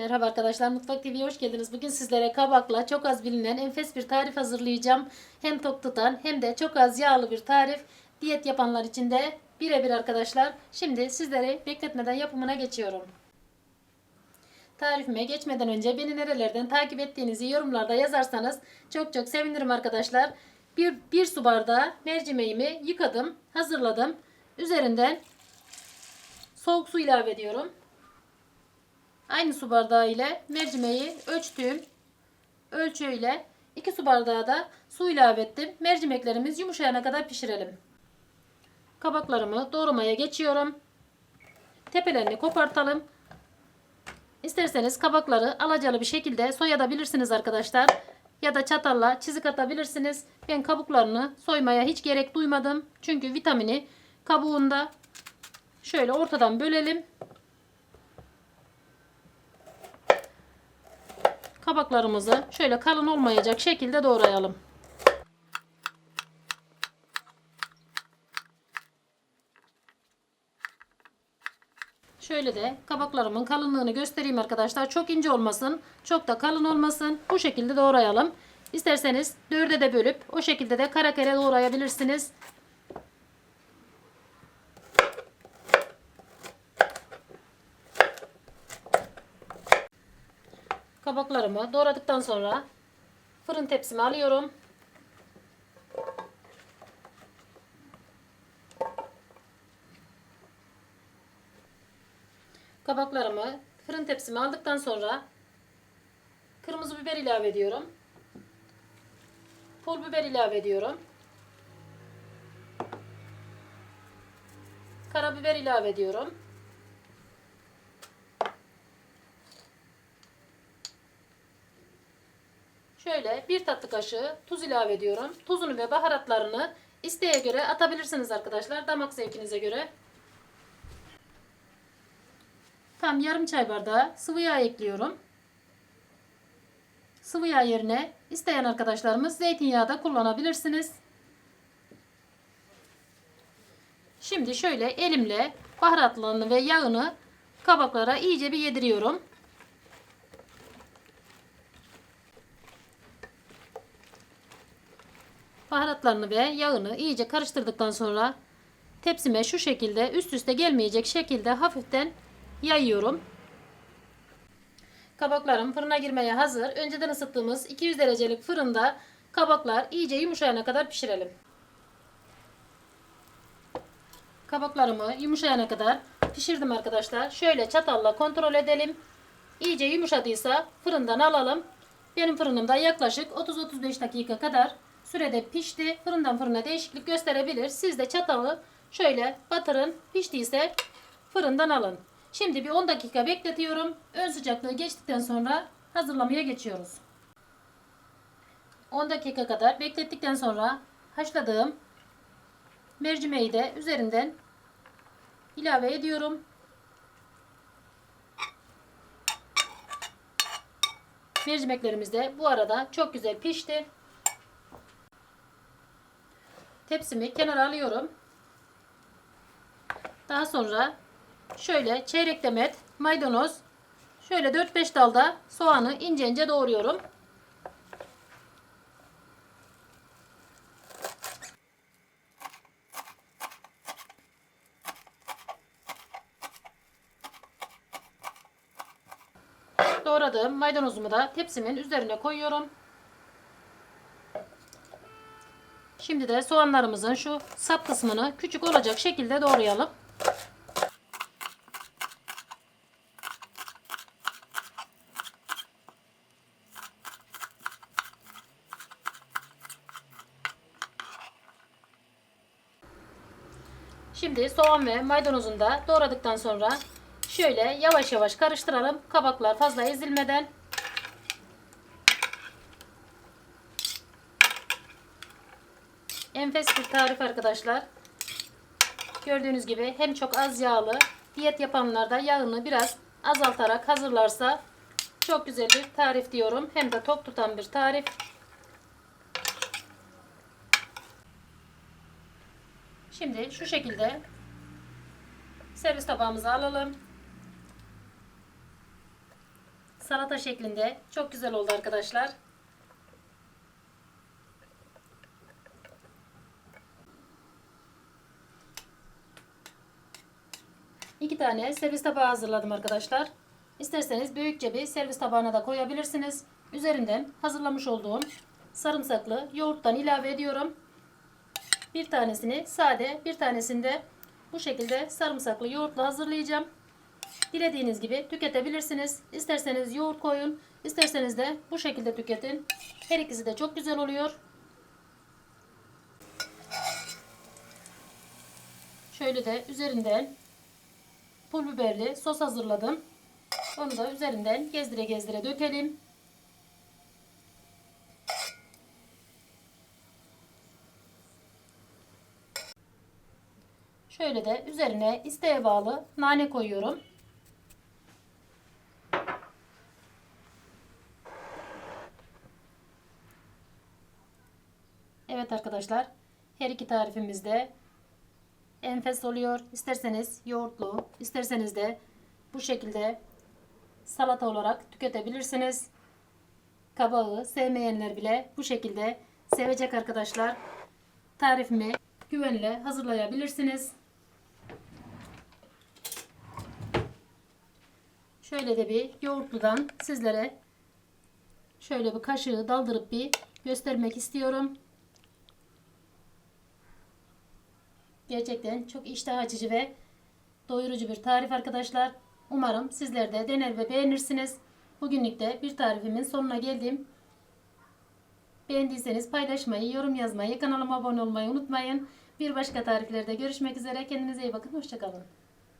Merhaba arkadaşlar Mutfak TV'ye hoş geldiniz. Bugün sizlere kabakla çok az bilinen enfes bir tarif hazırlayacağım. Hem tok tutan hem de çok az yağlı bir tarif. Diyet yapanlar için de birebir arkadaşlar. Şimdi sizleri bekletmeden yapımına geçiyorum. Tarifime geçmeden önce beni nerelerden takip ettiğinizi yorumlarda yazarsanız çok çok sevinirim arkadaşlar. Bir, bir su bardağı mercimeğimi yıkadım, hazırladım. Üzerinden soğuk su ilave ediyorum. Aynı su bardağı ile mercimeği ölçtüğüm ölçüyle 2 su bardağı da su ilave ettim. Mercimeklerimiz yumuşayana kadar pişirelim. Kabaklarımı doğramaya geçiyorum. Tepelerini kopartalım. İsterseniz kabakları alacalı bir şekilde soyabilirsiniz arkadaşlar. Ya da çatalla çizik atabilirsiniz. Ben kabuklarını soymaya hiç gerek duymadım. Çünkü vitamini kabuğunda. Şöyle ortadan bölelim. Kabaklarımızı şöyle kalın olmayacak şekilde doğrayalım. Şöyle de kabaklarımın kalınlığını göstereyim arkadaşlar. Çok ince olmasın, çok da kalın olmasın. Bu şekilde doğrayalım. İsterseniz dörde de bölüp o şekilde de kara kare doğrayabilirsiniz. Kabaklarımı doğradıktan sonra fırın tepsime alıyorum. Kabaklarımı fırın tepsime aldıktan sonra kırmızı biber ilave ediyorum. Pul biber ilave ediyorum. Karabiber ilave ediyorum. Şöyle bir tatlı kaşığı tuz ilave ediyorum. Tuzunu ve baharatlarını isteğe göre atabilirsiniz arkadaşlar. Damak zevkinize göre. Tam yarım çay bardağı sıvı yağ ekliyorum. Sıvı yağ yerine isteyen arkadaşlarımız zeytinyağı da kullanabilirsiniz. Şimdi şöyle elimle baharatlarını ve yağını kabaklara iyice bir yediriyorum. Baharatlarını ve yağını iyice karıştırdıktan sonra tepsime şu şekilde üst üste gelmeyecek şekilde hafiften yayıyorum. Kabaklarım fırına girmeye hazır. Önceden ısıttığımız 200 derecelik fırında kabaklar iyice yumuşayana kadar pişirelim. Kabaklarımı yumuşayana kadar pişirdim arkadaşlar. Şöyle çatalla kontrol edelim. İyice yumuşadıysa fırından alalım. Benim fırınımda yaklaşık 30-35 dakika kadar sürede pişti. Fırından fırına değişiklik gösterebilir. Siz de çatalı şöyle batırın. Piştiyse fırından alın. Şimdi bir 10 dakika bekletiyorum. Ön sıcaklığı geçtikten sonra hazırlamaya geçiyoruz. 10 dakika kadar beklettikten sonra haşladığım mercimeği de üzerinden ilave ediyorum. Mercimeklerimiz de bu arada çok güzel pişti. Tepsimi kenara alıyorum. Daha sonra şöyle çeyrek demet maydanoz, şöyle 4-5 dalda soğanı ince ince doğruyorum. Doğradığım maydanozumu da tepsimin üzerine koyuyorum. Şimdi de soğanlarımızın şu sap kısmını küçük olacak şekilde doğrayalım. Şimdi soğan ve maydanozunu da doğradıktan sonra şöyle yavaş yavaş karıştıralım. Kabaklar fazla ezilmeden Enfes bir tarif arkadaşlar. Gördüğünüz gibi hem çok az yağlı. Diyet yapanlar da yağını biraz azaltarak hazırlarsa çok güzel bir tarif diyorum. Hem de tok tutan bir tarif. Şimdi şu şekilde servis tabağımıza alalım. salata şeklinde çok güzel oldu arkadaşlar. İki tane servis tabağı hazırladım arkadaşlar. İsterseniz büyükçe bir servis tabağına da koyabilirsiniz. Üzerinden hazırlamış olduğum sarımsaklı yoğurttan ilave ediyorum. Bir tanesini sade, bir tanesini de bu şekilde sarımsaklı yoğurtla hazırlayacağım. Dilediğiniz gibi tüketebilirsiniz. İsterseniz yoğurt koyun, isterseniz de bu şekilde tüketin. Her ikisi de çok güzel oluyor. Şöyle de üzerinden pul biberli sos hazırladım. Onu da üzerinden gezdire gezdire dökelim. Şöyle de üzerine isteğe bağlı nane koyuyorum. Evet arkadaşlar her iki tarifimizde enfes oluyor. İsterseniz yoğurtlu, isterseniz de bu şekilde salata olarak tüketebilirsiniz. Kabağı sevmeyenler bile bu şekilde sevecek arkadaşlar. Tarifimi güvenle hazırlayabilirsiniz. Şöyle de bir yoğurtludan sizlere şöyle bir kaşığı daldırıp bir göstermek istiyorum. Gerçekten çok iştah açıcı ve doyurucu bir tarif arkadaşlar. Umarım sizler de dener ve beğenirsiniz. Bugünlük de bir tarifimin sonuna geldim. Beğendiyseniz paylaşmayı, yorum yazmayı, kanalıma abone olmayı unutmayın. Bir başka tariflerde görüşmek üzere. Kendinize iyi bakın. Hoşçakalın.